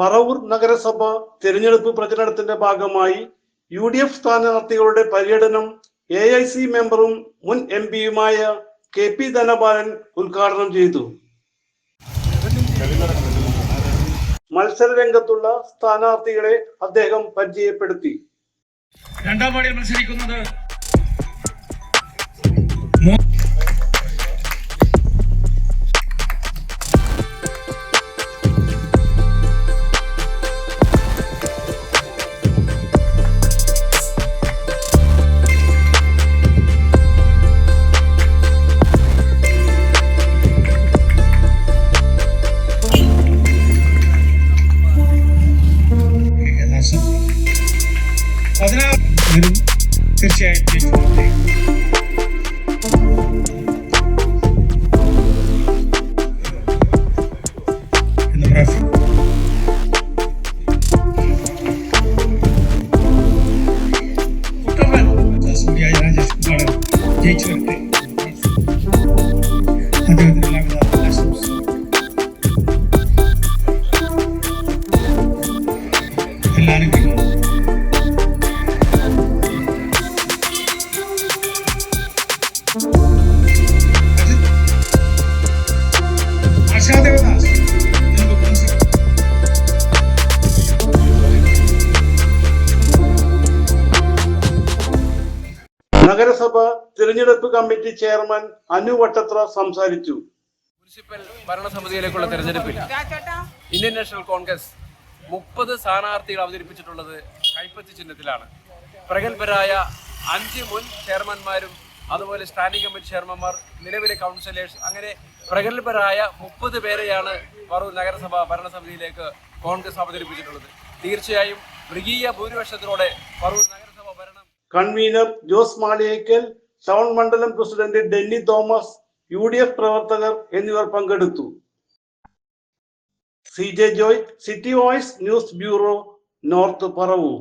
പറവൂർ നഗരസഭ തെരഞ്ഞെടുപ്പ് പ്രചരണത്തിന്റെ ഭാഗമായി യു ഡി എഫ് സ്ഥാനാർത്ഥികളുടെ പര്യടനം എ ഐ സി മെമ്പറും മുൻ എം പിയുമായ കെ പി ധനപാലൻ ഉദ്ഘാടനം ചെയ്തു. മത്സര രംഗത്തുള്ള സ്ഥാനാർത്ഥികളെ അദ്ദേഹം പരിചയപ്പെടുത്തി. രണ്ടാം വാർഡിൽ മത്സരിക്കുന്നത് പതിനാറ് വരും തീർച്ചയായിട്ടും ജയിച്ചു. വരട്ടെ നഗരസഭ തിരഞ്ഞെടുപ്പ് കമ്മിറ്റി ചെയർമാൻ അനു വട്ടത്ര സംസാരിച്ചു. മുനിസിപ്പൽ ഭരണസമിതിയിലേക്കുള്ള തെരഞ്ഞെടുപ്പിൽ ഇന്ത്യൻ നാഷണൽ കോൺഗ്രസ് മുപ്പത് സ്ഥാനാർത്ഥികൾ അവതരിപ്പിച്ചിട്ടുള്ളത് കൈപ്പത്തി ചിഹ്നത്തിലാണ്. പ്രഗത്ഭരായ അഞ്ച് മുൻ ചെയർമാൻമാരും അതുപോലെ സ്റ്റാൻഡിംഗ് കമ്മിറ്റി ചെയർമാൻമാർ നിലവിലെ കൗൺസിലേഴ്സ് അങ്ങനെ പ്രഗത്ഭരായ മുപ്പത് പേരെയാണ് പറവൂർ നഗരസഭ ഭരണസമിതിയിലേക്ക് കോൺഗ്രസ് അവതരിപ്പിച്ചിട്ടുള്ളത്. തീർച്ചയായും മൃഗീയ ഭൂരിപക്ഷത്തിലൂടെ പറവൂർ നഗരസഭ ഭരണം കൺവീനർ ജോസ് മാളിയേക്കൽ ടൗൺ മണ്ഡലം president Denny Thomas U D F പ്രവർത്തകർ എന്നിവർ പങ്കെടുത്തു. C J Joy city voice news bureau north Paravur.